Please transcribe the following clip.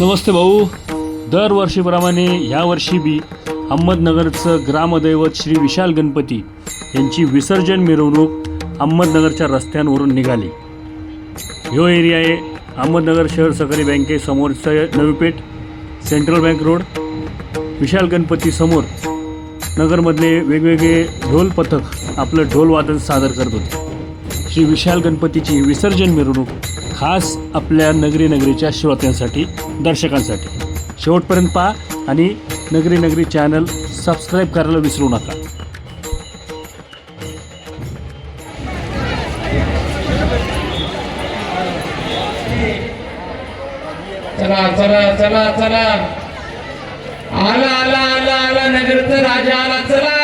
नमस्ते भाऊ. दरवर्षीप्रमाणे यावर्षी बी अहमदनगरचं ग्रामदैवत श्री विशाल गणपती यांची विसर्जन मिरवणूक अहमदनगरच्या रस्त्यांवरून निघाली. ह्यो एरिया आहे अहमदनगर शहर सहकारी बँकेसमोरचं Navipeth central bank road. Vishal Ganpati समोर नगरमधले वेगवेगळे ढोल पथक आपलं ढोल वादन सादर करत होते. श्री विशाल गणपतीची विसर्जन मिरवणूक खास आपल्या नगरी नगरीच्या श्रोत्यांसाठी दर्शकांसाठी. शेवटपर्यंत पहा आणि नगरी नगरी चॅनल सबस्क्राईब करायला विसरू नका. चला चला चला चला. आला आला आला आला नगरचा राजा आला चला.